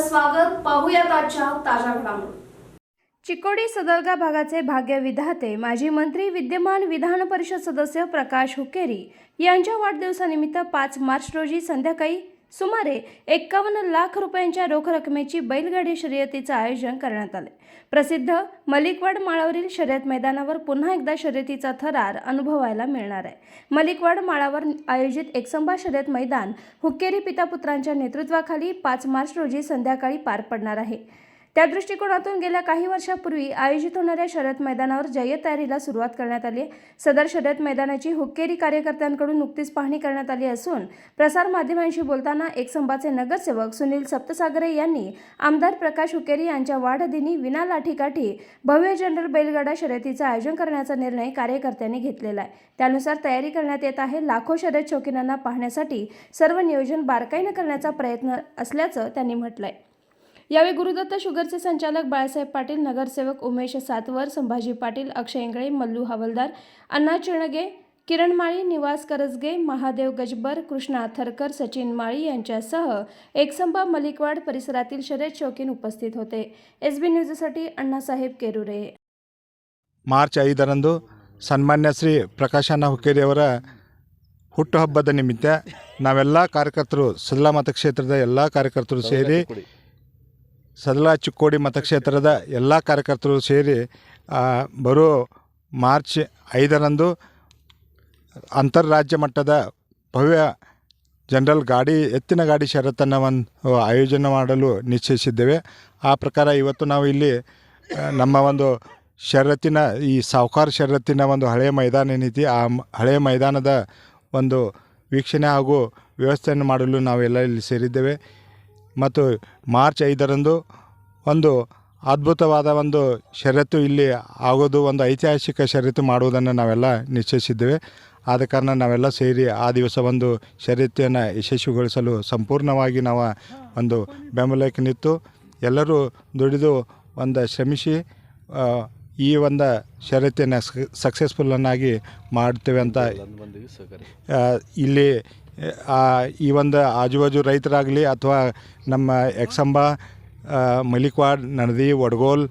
स्वागत पाहूयात आजच्या ताज्या घडामोडी. चिकोडी सदरगा भागाचे भाग्य विधाते माजी मंत्री विद्यमान विधान परिषद सदस्य प्रकाश हुकेरी यांच्या वाढदिवसानिमित्त पाच मार्च रोजी संध्याकाळी सुमारे एक्कावन्न लाख रुपयांच्या रोख रकमेची बैलगाडी शर्यतीचं आयोजन करण्यात आले प्रसिद्ध मलिकवाड माळावरील शर्यत मैदानावर पुन्हा एकदा शर्यतीचा थरार अनुभवायला मिळणार आहे. मलिकवाड माळावर आयोजित एकसंबा शर्यत मैदान हुक्केरी पितापुत्रांच्या नेतृत्वाखाली पाच मार्च रोजी संध्याकाळी पार पडणार आहे. त्या दृष्टिकोनातून गेल्या काही वर्षापूर्वी आयोजित होणाऱ्या शरद मैदानावर जय्यत तयारीला सुरुवात करण्यात आली सदर शरद मैदानाची हुक्केरी कार्यकर्त्यांकडून नुकतीच पाहणी करण्यात आली असून प्रसारमाध्यमांशी बोलताना एकसंबाचे नगरसेवक सुनील सप्तसागरे यांनी आमदार प्रकाश हुकेरी यांच्या वाढदिनी विना लाठीकाठी भव्य जनरल बैलगाडा शर्यतीचं आयोजन करण्याचा निर्णय कार्यकर्त्यांनी घेतलेला आहे. त्यानुसार तयारी करण्यात येत आहे. लाखो शर्यत शौकीनांना पाहण्यासाठी सर्व नियोजन बारकाईनं करण्याचा प्रयत्न असल्याचं त्यांनी म्हटलंय. यावेळी गुरुदत्त शुगरचे संचालक बाळासाहेब पाटील नगरसेवक उमेश सातवर संभाजी पाटील अक्षय इंगळे मल्लू हवलदार अण्णा चिणगे किरण माळी निवास करजगे महादेव गजबर कृष्णा थरकर सचिन माळी यांच्यासह एकसंबा मलिकवाड परिसरातील शर्यत शौकीन उपस्थित होते एस बी न्यूजसाठी अण्णासाहेब केरुरे ಮಾರ್ಚ್ ಐದರಂದು ಸನ್ಮಾನ್ಯ ಶ್ರೀ ಪ್ರಕಾಶಣ್ಣ ಹುಕ್ಕೇರಿಯವರ ಹುಟ್ಟುಹಬ್ಬದ ನಿಮಿತ್ತ ನಾವೆಲ್ಲ ಕಾರ್ಯಕರ್ತರು ಸದಲ ಮತಕ್ಷೇತ್ರದ ಎಲ್ಲ ಕಾರ್ಯಕರ್ತರು ಸೇರಿ ಸದಲ ಚಿಕ್ಕೋಡಿ ಮತಕ್ಷೇತ್ರದ ಎಲ್ಲ ಕಾರ್ಯಕರ್ತರು ಸೇರಿ ಬರೋ ಮಾರ್ಚ್ ಐದರಂದು ಅಂತಾರಾಜ್ಯ ಮಟ್ಟದ ಭವ್ಯ ಜನರಲ್ ಗಾಡಿ, ಎತ್ತಿನ ಗಾಡಿ ಷರತ್ತನ್ನು ಒಂದು ಆಯೋಜನೆ ಮಾಡಲು ನಿಶ್ಚಯಿಸಿದ್ದೇವೆ. ಆ ಪ್ರಕಾರ ಇವತ್ತು ನಾವು ಇಲ್ಲಿ ನಮ್ಮ ಒಂದು ಷರತ್ತಿನ ಈ ಸಾಹುಕಾರ ಷರತ್ತಿನ ಒಂದು ಹಳೆಯ ಮೈದಾನ ಏನಿದೆ ಆ ಹಳೆಯ ಮೈದಾನದ ಒಂದು ವೀಕ್ಷಣೆ ಹಾಗೂ ವ್ಯವಸ್ಥೆಯನ್ನು ಮಾಡಲು ನಾವೆಲ್ಲ ಇಲ್ಲಿ ಸೇರಿದ್ದೇವೆ. ಮತ್ತು ಮಾರ್ಚ್ ಐದರಂದು ಒಂದು ಅದ್ಭುತವಾದ ಒಂದು ಷರತ್ತು ಇಲ್ಲಿ ಆಗೋದು ಒಂದು ಐತಿಹಾಸಿಕ ಷರತ್ತು ಮಾಡುವುದನ್ನು ನಾವೆಲ್ಲ ನಿಶ್ಚಯಿಸಿದ್ದೇವೆ. ಆದ ಕಾರಣ ನಾವೆಲ್ಲ ಸೇರಿ ಆ ದಿವಸ ಒಂದು ಷರತ್ತನ್ನು ಯಶಸ್ವಿಗೊಳಿಸಲು ಸಂಪೂರ್ಣವಾಗಿ ನಾವು ಒಂದು ಬೆಂಬಲಕ್ಕೆ ನಿಂತು ಎಲ್ಲರೂ ದುಡಿದು ಒಂದು ಶ್ರಮಿಸಿ ಈ ಒಂದು ಷರತ್ತನ್ನು ಸಕ್ಸಸ್ಫುಲ್ಲನ್ನಾಗಿ ಮಾಡ್ತೇವೆ ಅಂತ ಇಲ್ಲಿ ಈ ಒಂದು ಆಜುಬಾಜು ರೈತರಾಗಲಿ ಅಥವಾ ನಮ್ಮ ಎಕ್ಸಂಬ ಆ, ಮಲಿಕ್ವಾಡ್ ನಣದಿ ವಡ್ಗೋಲ್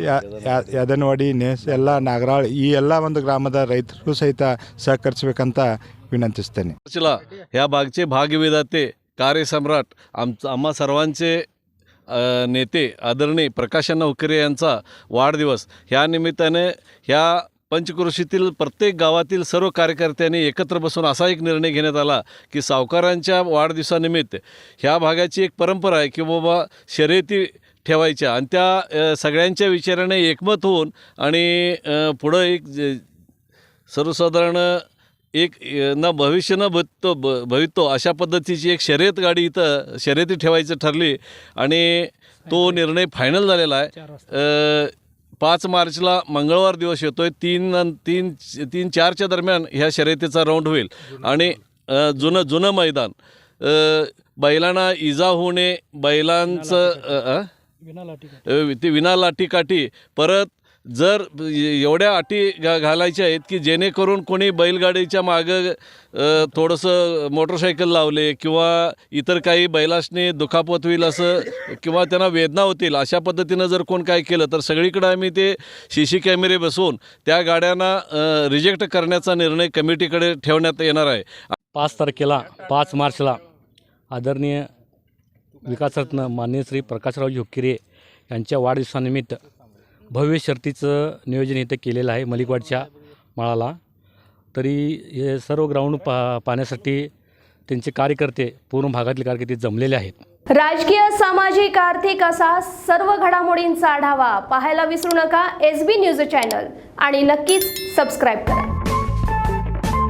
ಯಾ- ಯಾ- ಯಾದನವಾಡಿ ನೇಸ್ ಎಲ್ಲ ನಾಗರಾಳ್ ಈ ಎಲ್ಲ ಒಂದು ಗ್ರಾಮದ ರೈತರು ಸಹಿತ ಸಹಕರಿಸಬೇಕಂತ ವಿನಂತಿಸ್ತೇನೆ मार्चला ह्या भागचे भाग्यविधाते कार्यसम्राट आमचं आम्हा सर्वांचे अ, नेते आदरणीय प्रकाशण्णा हुक्केरे यांचा वाढदिवस ह्या निमित्ताने ह्या पंचकृषीतील प्रत्येक गावातील सर्व कार्यकर्त्यांनी एकत्र बसून असा एक निर्णय घेण्यात आला की सावकारांच्या वाढदिवसानिमित्त ह्या भागाची एक परंपरा आहे की बाबा शर्यती ठेवायच्या आणि त्या सगळ्यांच्या विचाराने एकमत होऊन आणि पुढं एक सर्वसाधारण एक न भविष्य न भवितो भ भवितो अशा पद्धतीची एक शर्यत गाडी इथं शर्यती ठेवायचं ठरली आणि तो निर्णय फायनल झालेला आहे. पाच मार्चला मंगळवार दिवस येतोय तीन तीन तीन चारच्या दरम्यान ह्या शर्यतीचा राऊंड होईल. आणि जुनं जुनं मैदान. बैलांना इजा होणे बैलांचं ती विना लाठीकाठी परत जर एवढ्या अटी घा घालायच्या आहेत की जेणेकरून कोणी बैलगाडीच्या मागं थोडंसं मोटरसायकल लावले किंवा इतर काही बैलासने दुखापत होईल असं किंवा त्यांना वेदना होतील अशा पद्धतीनं जर कोण काय केलं तर सगळीकडे आम्ही ते सी सी कॅमेरे बसवून त्या गाड्यांना रिजेक्ट करण्याचा निर्णय कमिटीकडे ठेवण्यात येणार आहे. पाच तारखेला पाच मार्चला आदरणीय विकासरत्न मान्य श्री प्रकाशराव हुक्किरे यांच्या वाढदिवसानिमित्त भव्य शर्तीचं नियोजन इथं केलेलं आहे मलिकवाडच्या माळाला. तरी हे सर्व ग्राउंड पा पाहण्यासाठी त्यांचे कार्यकर्ते पूर्ण भागातले कार्यकर्ते जमलेले आहेत. राजकीय सामाजिक आर्थिक असा सर्व घडामोडींचा आढावा पाहायला विसरू नका. एस बी न्यूज चॅनल आणि नक्कीच सबस्क्राईब करा.